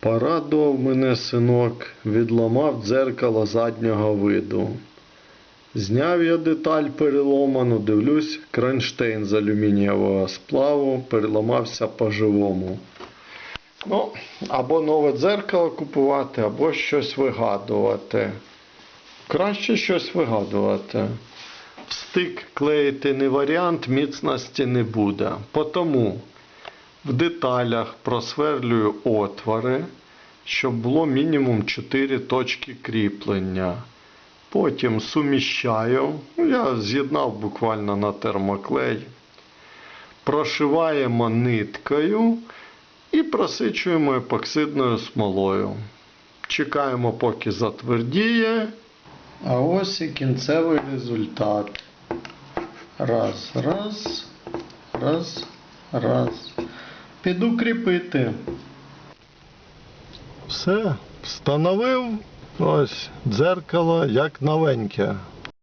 Порадував мене синок, відламав дзеркало заднього виду. Зняв я деталь переломану, дивлюсь, кронштейн з алюмінієвого сплаву переламався по-живому. Ну, або нове дзеркало купувати, або щось вигадувати. Краще щось вигадувати. Стик клеїти не варіант, міцності не буде. Потому в деталях просверлюю отвори, щоб було мінімум 4 точки кріплення. Потім суміщаю, ну, я з'єднав буквально на термоклей. Прошиваємо ниткою і просичуємо епоксидною смолою. Чекаємо, поки затвердіє. А ось і кінцевий результат. Раз, раз, раз, раз. Піду кріпити. Все, встановив ось дзеркало як новеньке.